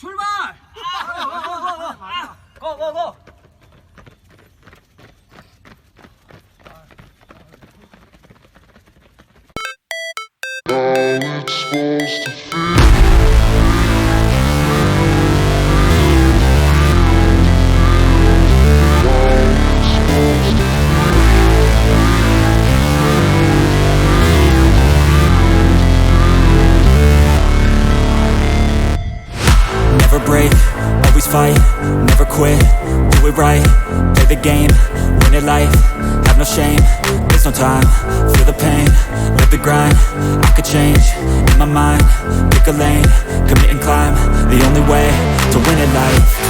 출발! 고, 고, 고! Never break, always fight, never quit, do it right, play the game, win it life, have no shame, there's no time, feel the pain, live the grind, I could change, in my mind, pick a lane, commit and climb, the only way to win it life,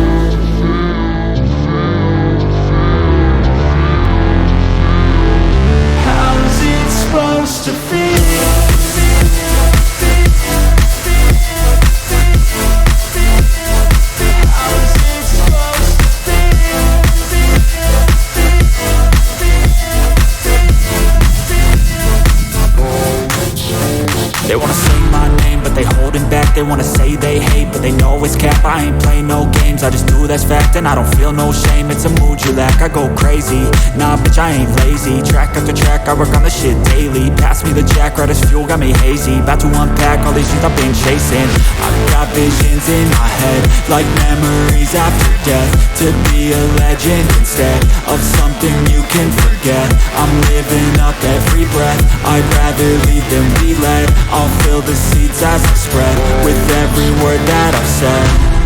They wanna say they hate, but they know it's cap. I ain't play no games, I just do that's fact, and I don't feel no shame. It's a mood you lack. I go crazy, nah, bitch, I ain't lazy. Track after track, I work on the shit daily. Pass me the jack, right as fuel, got me hazy. About to unpack all these things I've been chasing. I've got visions in my head, like memories after death. To be a legend instead of something can forget. I'm living up every breath. I'd rather lead than be led. I'll fill the seeds as I spread with every word that I've said.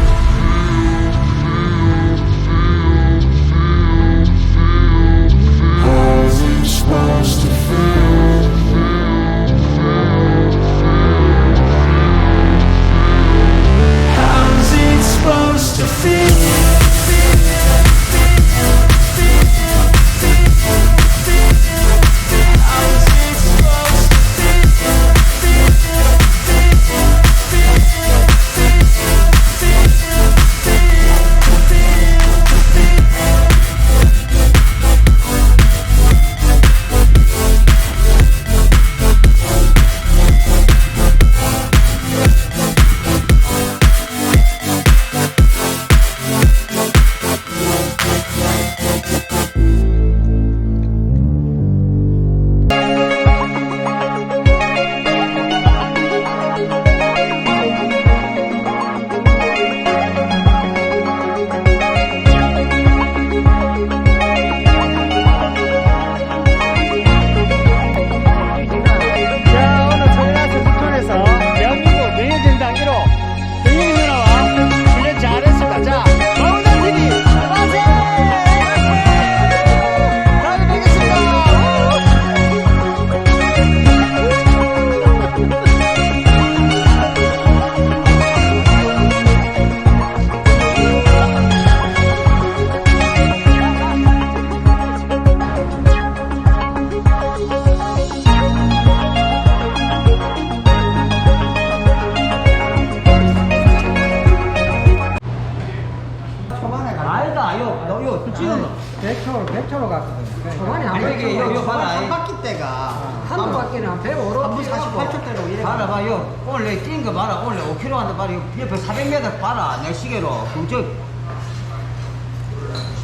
이게 요, 요, 봐라. 한 바퀴 때가 한 바퀴는 한 105로 48초대로 이래. 봐라, 봐, 요. 오늘 내 뛴거 봐라. 오늘 5km 한다 봐라. 요 옆에 400m 봐라. 내 시계로. 그, 저,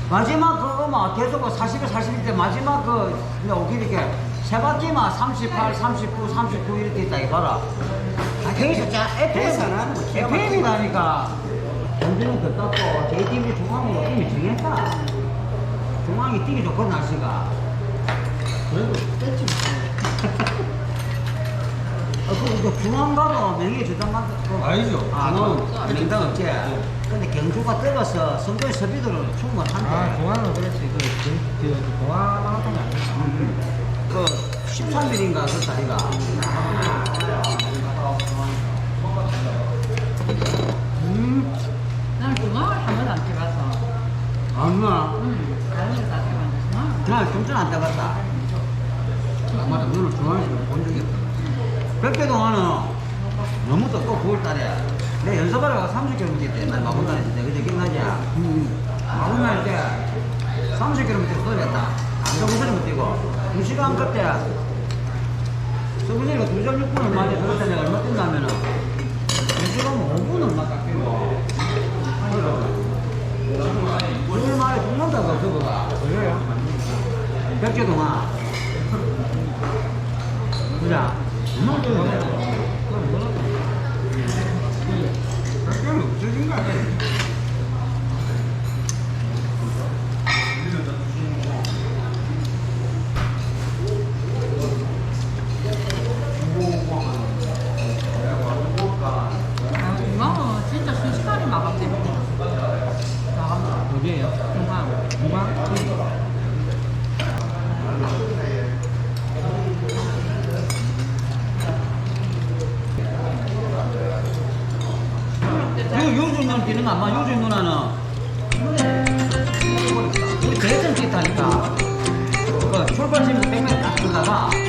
마지막 그거만 계속 40에 41대 마지막 그, 이제 5km 이렇게 세 바퀴만 38, 39, 39 이렇게 있다. 이거 봐라. 아, 거기서 자, 계산하는 거 기가 막히게. FM이다니까. 현재는 그 떴고, JTB 중앙으로 이미 정했다. 중앙이 뛰기 좋거든, 날씨가. 그래도 뺐지. 어, 그, 그 중앙 가도 명예 주당 가 아니죠. 아, 중앙. 그, 명당 없지. 근데 경주가 뜨거서 선도의 서비들은 충분한데. 아, 공항은 그렇지. 그, 그, 그, 공항 마라톤이 아니야. 그 13일인가 그 다리가. 한 번도 안 누나 응. 다른 거다 해봤는데. 나 좀전 안 따봤다 아, 맞다 너는 중앙에서 본 적이 없다 백개동안은 너무 또, 또 9월달에 내 연습하러 가서 30km 때, 난 마군 다녔을 때, 그때 기억나지? 마군 다닐 때 30km 돌렸다. 서구스리면 뛰고. 2시간 그때, 서구스리가 2점 6분 얼마 때 그럴 때 내가 얼마 뛴다면은, 2시간 5분 얼마 딱 뛰고. 오늘 말에 죽는다고, 저거가. 그래요? 백개 동안. 그래. 얼 누나 막 유진 누나는? 우리 대전 뛰었다니까. 그 출발점에서 100m 딱 들어다가